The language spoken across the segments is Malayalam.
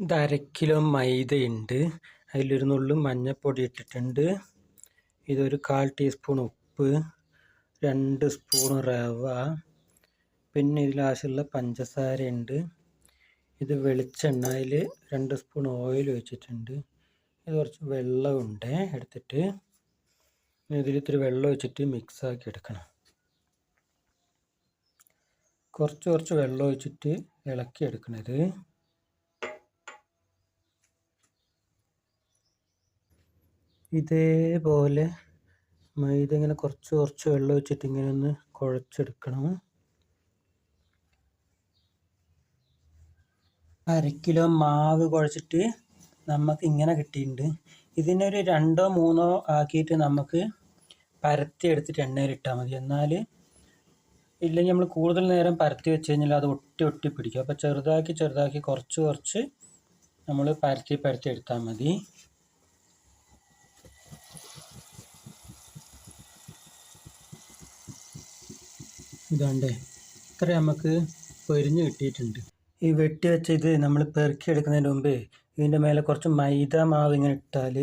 ഇത് അര കിലോ മൈദയുണ്ട് അതിലൊരു നുള്ളു മഞ്ഞൾപ്പൊടി ഇട്ടിട്ടുണ്ട്. ഇതൊരു കാൽ ടീസ്പൂൺ ഉപ്പ് രണ്ട് സ്പൂൺ റവ പിന്നെ ഇതിൽ ആവശ്യമുള്ള പഞ്ചസാരയുണ്ട് ഇത് വെളിച്ചെണ്ണ അതിൽ രണ്ട് സ്പൂൺ ഓയിൽ ഒഴിച്ചിട്ടുണ്ട്. ഇത് കുറച്ച് വെള്ളമുണ്ട് എടുത്തിട്ട് ഇതിൽ ഇത്തിരി വെള്ളം ഒഴിച്ചിട്ട് മിക്സാക്കി എടുക്കണം. കുറച്ച് കുറച്ച് വെള്ളം ഒഴിച്ചിട്ട് ഇളക്കി എടുക്കണത്. ഇതേപോലെ മൈദ ഇങ്ങനെ കുറച്ച് കുറച്ച് വെള്ളം ഒഴിച്ചിട്ട് ഇങ്ങനെ ഒന്ന് കുഴച്ചെടുക്കണം. അര കിലോ മാവ് കുഴച്ചിട്ട് നമുക്ക് ഇങ്ങനെ കിട്ടിയിട്ടുണ്ട്. ഇതിനൊരു രണ്ടോ മൂന്നോ ആക്കിയിട്ട് നമുക്ക് പരത്തി എടുത്തിട്ട് എണ്ണയിലിട്ടാൽ മതി. എന്നാൽ ഇല്ലെങ്കിൽ നമ്മൾ കൂടുതൽ നേരം പരത്തി വെച്ച് കഴിഞ്ഞാൽ അത് ഒട്ടി ഒട്ടി പിടിക്കും. അപ്പോൾ ചെറുതാക്കി ചെറുതാക്കി കുറച്ച് കുറച്ച് നമ്മൾ പരത്തി പരത്തി എടുത്താൽ മതി. ഇതാണ്ടേ. ഇത്ര നമുക്ക് പൊരിഞ്ഞ് കിട്ടിയിട്ടുണ്ട്. ഈ വെട്ടി വെച്ച ഇത് നമ്മൾ പെറുക്കി എടുക്കുന്നതിന് മുമ്പേ ഇതിന്റെ മേലെ കുറച്ച് മൈദ മാവ് ഇങ്ങനെ ഇട്ടാൽ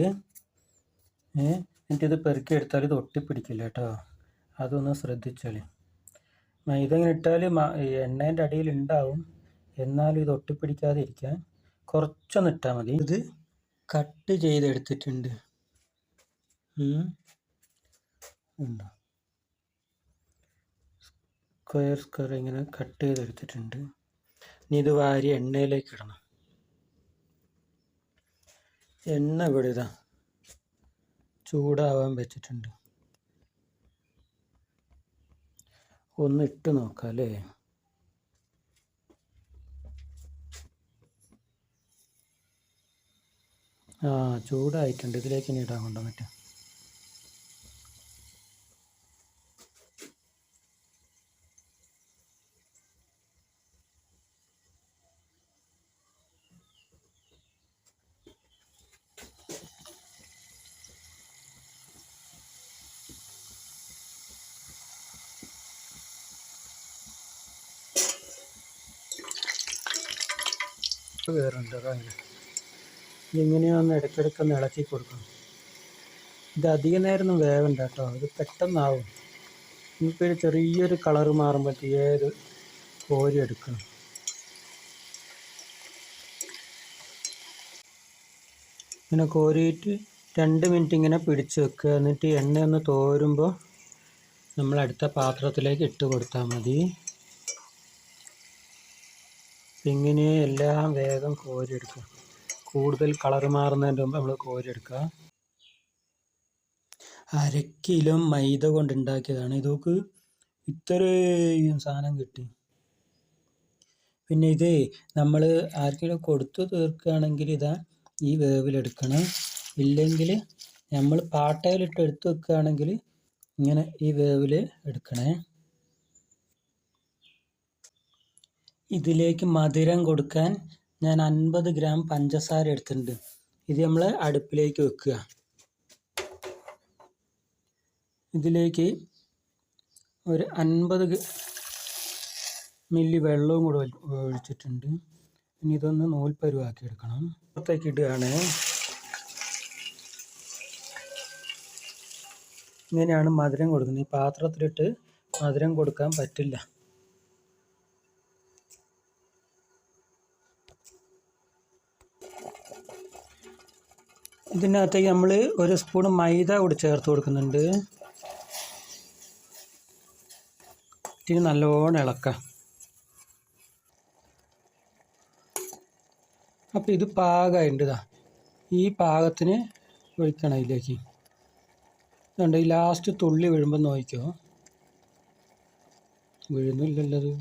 എന്നിട്ട് ഇത് പെറുക്കി എടുത്താൽ ഇത് ഒട്ടിപ്പിടിക്കില്ല കേട്ടോ. അതൊന്ന് ശ്രദ്ധിച്ചാൽ. മൈദ ഇങ്ങനെ ഇട്ടാൽ എണ്ണേന്റെ അടിയിൽ ഉണ്ടാവും. എന്നാലും ഇത് ഒട്ടിപ്പിടിക്കാതെ ഇരിക്കാൻ കുറച്ചൊന്ന് ഇട്ടാൽ മതി. ഇത് കട്ട് ചെയ്തെടുത്തിട്ടുണ്ട്. ഉണ്ടോ? സ്ക്വയർ സ്ക്വയർ ഇങ്ങനെ കട്ട് ചെയ്തെടുത്തിട്ടുണ്ട്. ഇനി ഇത് വാരി എണ്ണയിലേക്ക് ഇടണം. എണ്ണ ഇവിടെ ഇതാ ചൂടാവാൻ വെച്ചിട്ടുണ്ട്. ഒന്ന് ഇട്ട് നോക്കാം അല്ലേ? ആ ചൂടായിട്ടുണ്ട്. ഇതിലേക്ക് ഇനി ഇടാൻ കൊണ്ടുവന്നിട്ട് വേറുണ്ട് അതാണ് ഇങ്ങനെയൊന്ന് ഇടയ്ക്കിടയ്ക്ക് ഒന്ന് ഇളക്കി കൊടുക്കണം. ഇത് അധിക നേരം വേവണ്ട കേട്ടോ. ഇത് പെട്ടെന്നാവും. ഇനിയിപ്പോൾ ഒരു ചെറിയൊരു കളർ മാറുമ്പോഴത്തേ ഏത് കോരി എടുക്കണം. ഇങ്ങനെ കോരിയിട്ട് രണ്ട് മിനിറ്റ് ഇങ്ങനെ പിടിച്ച് വെക്കുക. എന്നിട്ട് എണ്ണ ഒന്ന് തോരുമ്പോൾ നമ്മൾ അടുത്ത പാത്രത്തിലേക്ക് ഇട്ട് കൊടുത്താൽ മതി. ഇങ്ങനെ എല്ലാം വേഗം കോരിയെടുക്കുക കൂടുതൽ കളർ മാറുന്നതിന്റെ മുമ്പ് നമ്മൾ കോരിയെടുക്കുക അര കിലോ മൈദ കൊണ്ടുണ്ടാക്കിയതാണ് ഇതൊക്കെ ഇത്രയും സാധനം കിട്ടി. പിന്നെ ഇത് നമ്മൾ ആർക്കെങ്കിലും കൊടുത്തു തീർക്കുകയാണെങ്കിൽ ഇതാ ഈ വേവിലെടുക്കണം ഇല്ലെങ്കിൽ നമ്മൾ പാട്ടയിലിട്ട് എടുത്ത് വെക്കുകയാണെങ്കിൽ ഇങ്ങനെ ഈ വേവിൽ എടുക്കണേ. ഇതിലേക്ക് മധുരം കൊടുക്കാൻ ഞാൻ അൻപത് ഗ്രാം പഞ്ചസാര എടുത്തിട്ടുണ്ട്. ഇത് നമ്മൾ അടുപ്പിലേക്ക് വെക്കുക. ഇതിലേക്ക് ഒരു അൻപത് മില്ലി വെള്ളവും കൂടെ ഒഴിച്ചിട്ടുണ്ട്. ഇനി ഇതൊന്ന് നൂൽപ്പരുവാക്കി എടുക്കണം. പുറത്തേക്ക് ഇടുകയാണ്. ഇങ്ങനെയാണ് മധുരം കൊടുക്കുന്നത്. ഈ പാത്രത്തിലിട്ട് മധുരം കൊടുക്കാൻ പറ്റില്ല. ഇതിനകത്തേക്ക് നമ്മൾ ഒരു സ്പൂൺ മൈദ കൂടി ചേർത്ത് കൊടുക്കുന്നുണ്ട്. ഇനി നല്ലോണം ഇളക്കാം. അപ്പോൾ ഇത് പാകമായിട്ടുണ്ട് ഇതാ. ഈ പാകത്തിന് ഒഴിക്കണം ഇതിലേക്ക് ഇതുണ്ട് ഈ ലാസ്റ്റ് തുള്ളി വീഴുമ്പോൾ നോക്കിക്കോ. വീഴുന്നില്ലല്ലോ അത്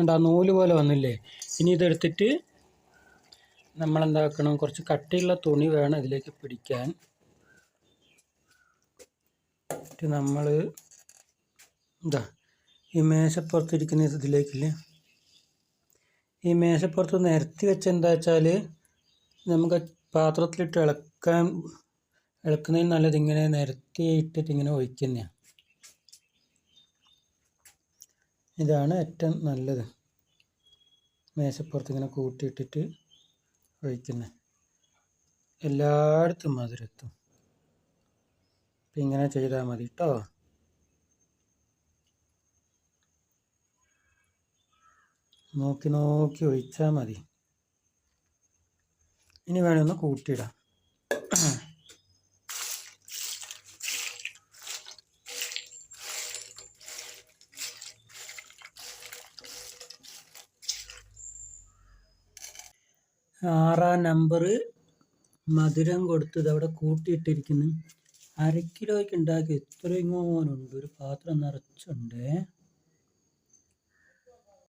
ഉണ്ട് ആ നൂൽ പോലെ വന്നില്ലേ? ഇനി ഇതെടുത്തിട്ട് നമ്മളെന്താക്കണം? കുറച്ച് കട്ടിയുള്ള തുണി വേണം ഇതിലേക്ക് പിടിക്കാൻ. നമ്മൾ എന്താ ഈ മേശപ്പുറത്തിരിക്കുന്ന ഇതിലേക്കില്ലേ? ഈ മേശപ്പുറത്ത് നിരത്തി വെച്ച് എന്താ വെച്ചാൽ നമുക്ക് പാത്രത്തിലിട്ട് ഇളക്കാൻ ഇളക്കുന്നതിന് നല്ലത് ഇങ്ങനെ നിരത്തി ഇട്ടിട്ട് ഇങ്ങനെ ഒഴിക്കുന്നതാണ്. ഇതാണ് ഏറ്റവും നല്ലത്. മേശപ്പുറത്ത് ഇങ്ങനെ കൂട്ടിയിട്ടിട്ട് ഒഴിക്കുന്നത് എല്ലായിടത്തും മധുരത്തും. അപ്പം ഇങ്ങനെ ചെയ്താൽ മതി കേട്ടോ നോക്കി നോക്കി ഒഴിച്ചാൽ മതി. ഇനി വേണമെന്ന് കൂട്ടിയിടാം ആറാം നമ്പർ മധുരം കൊടുത്തത് അവിടെ കൂട്ടിയിട്ടിരിക്കുന്നു. അര കിലോയ്ക്ക് ഉണ്ടാക്കി എത്രയും ഉണ്ട് ഒരു പാത്രം നിറച്ചുണ്ട്.